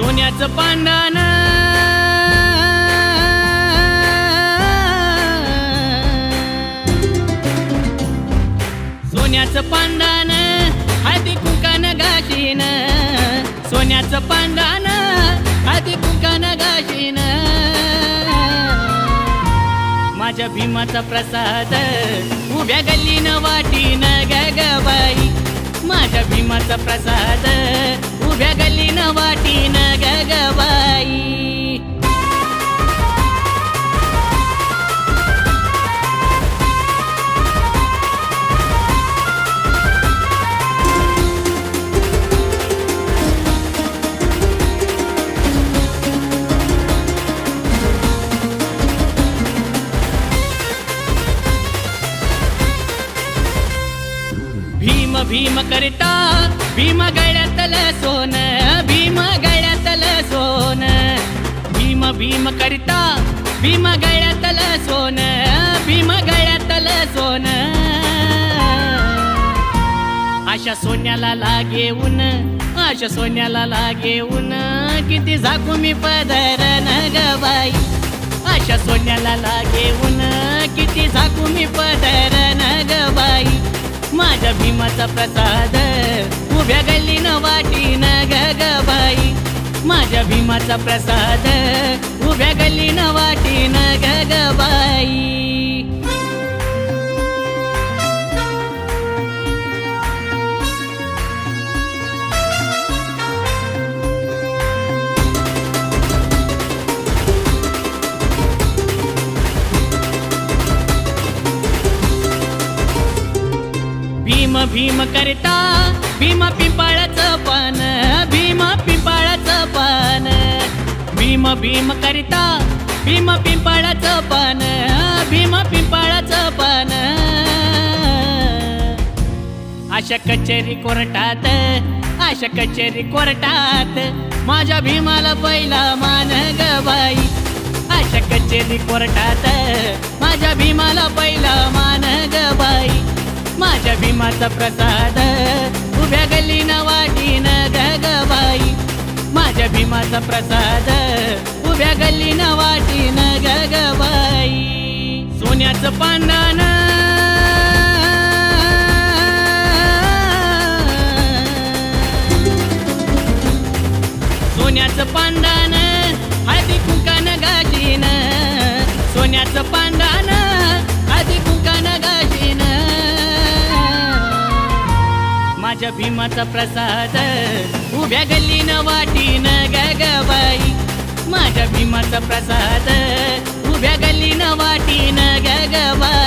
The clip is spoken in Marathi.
सोन्याचं पांडण सोन्याचं पांडण हळदी कुंकान गाशीन सोन्याचं पांडण हळदी कुंकान गाशीन माझ्या भीमाचा प्रसाद उभ्या गल्लीनं वाटीन. गगबाई माझ्या भीमाचा प्रसाद उभ्या गल्लीनं वाटीन गगबाई भीम भीम करता भीम गळ्यातल सोन भीम भीम करता भीम गळ्यातल सोन भीम गळ्यातल सोन. अशा सोन्याला लागेऊन अशा सोन्याला लागेऊन किती झाकू मी पदर गबाई ग अशा सोन्याला लागेऊन किती झाकू मी पदर गबाई माझ्या भीमाचा प्रसाद उभ्या गल्लीनं वाटीन ग गबाई माझ्या भीमाचा प्रसाद. उभ्या गल्ली न ग न गगबाई भीम भीम करता भीम पिंपळाचं पान भीम पिंपळाचं भीम करिता भीम पिंपळाचं पान भीम पिंपळाचं पान. अशा कचेरी कोर्टात अशा कचेरी कोर्टात माझ्या भीमाला पहिला मान ग बाई. अशा कचेरी कोर्टात माझ्या भीमाला पहिला मान ग बाई. माझ्या भीमाचा प्रसाद उभ्या गल्लीनं ग बाई. माझ्या भीमाचा प्रसाद उभ्या गल्लीनं वाटीन गगबाई. सोन्याचं पांडण सोन्याचं पांडण आधी कुंकान गाजीन. सोन्याचं पांडण आधी कुंकान गाजीन. माझ्या भीमाचा प्रसाद उभ्या गल्लीनं वाटीन गगबाई. माझ्या भीमाचा प्रसाद. उभ्या गल्लीनं वाटीनं गगवा.